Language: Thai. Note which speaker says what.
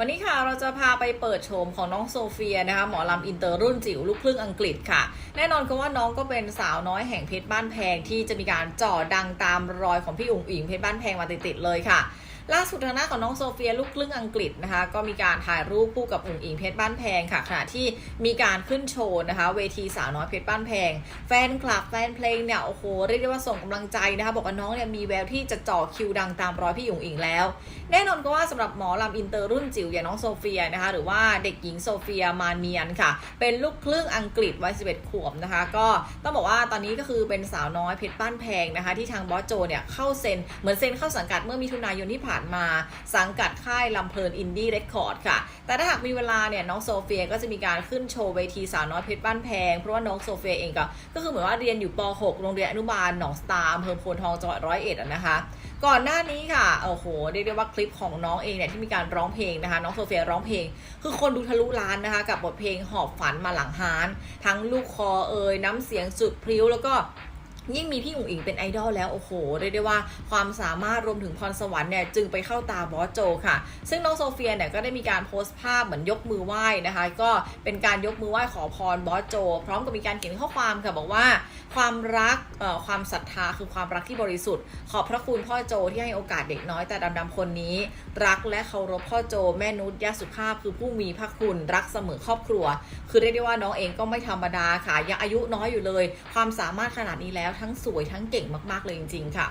Speaker 1: วันนี้ค่ะเราจะพาไปเปิดโฉมของน้องโซเฟียนะคะหมอลำอินเตอร์รุ่นจิ๋วลูกครึ่งอังกฤษค่ะ แน่นอนคือว่าน้องก็เป็นสาวน้อยแห่งเพชรบ้านแพงที่จะมีการจ่อดังตามรอยของพี่อุ๋งอิงเพชรบ้านแพงมาติดๆเลยค่ะ ล่าสุดทางหน้าของน้องโซเฟียลูกครึ่งอังกฤษนะคะ ก็มีการถ่ายรูปคู่กับอุ๋งอิงเพชรบ้านแพงค่ะขณะที่มีการขึ้นโชว์นะคะ เวทีสาวน้อยเพชรบ้านแพง แฟนคลับแฟนเพลงเนี่ยโอ้โหเรียกได้ว่าส่งกำลังใจนะคะ บอกว่าน้องเนี่ยมีแววที่จะจ่อคิวดังตามรอยพี่อุ๋งอิงแล้ว แน่นอนก็ว่าสำหรับหมอลำอินเตอร์รุ่นจิ๋วอย่างน้องโซเฟียนะคะ หรือว่าเด็กหญิงโซเฟียมานเนียนค่ะ เป็นลูกครึ่งอังกฤษวัย11ขวบนะคะ ก็ต้องบอกว่าตอนนี้ก็คือเป็นสาวน้อยเพชรบ้านแพงนะคะ ที่ทางบอสโจเนี่ยเข้าเซ็นเหมือนเซ็นเข้าสังกัดเมื่อมิถุนายนที่ผ่านมาสังกัดค่ายลำเพลินอินดี้เรคคอร์ดค่ะ แต่ถ้าหากมีเวลาเนี่ยน้องโซเฟียก็จะมีการขึ้นโชว์เวทีสาวน้อยเพชรบ้านแพง เพราะว่าน้องโซเฟียเองก็ก็คือเหมือนว่าเรียนอยู่ป .6 โรงเรียนอนุบาลหนองสตาร์อำเภอโพนทองจังหวัดร้อยเอ็ดนะคะก่อนหน้านี้ค่ะ โอ้โห เรียกได้ว่าคลิปของน้องเองเนี่ยที่มีการร้องเพลงนะคะ น้องโซเฟียร้องเพลง คือคนดูทะลุล้านนะคะ กับบทเพลงหอบฝันมาหลังฮาน ทั้งลูกคอเอ่ยน้ำเสียงสุดพริ้วแล้วก็ ยิ่งมีพี่อุ๋งอิงเป็นไอดอลแล้วโอ้โหเรียกได้ว่าความสามารถรวมถึงพรสวรรค์เนี่ยจึงไปเข้าตาบอสโจค่ะ ซึ่งน้องโซเฟียเนี่ยก็ได้มีการโพสต์ภาพเหมือนยกมือไหว้นะคะ ก็เป็นการยกมือไหว้ขอพรบอสโจ พร้อมกับมีการเขียนข้อความค่ะบอกว่า ความรักความศรัทธาคือความรักที่บริสุทธิ์ ขอบพระคุณพ่อโจที่ให้โอกาสเด็กน้อยแต่ดำๆคนนี้ รักและเคารพพ่อโจแม่นุชยาสุภาพคือผู้มีพระคุณรักเสมอครอบครัว คือเรียกได้ว่าน้องเองก็ไม่ธรรมดาค่ะยังอายุน้อยอยู่เลย ความสามารถขนาดนี้แล้วทั้งสวยทั้งเก่งมากๆเลยจริง ๆ ค่ะ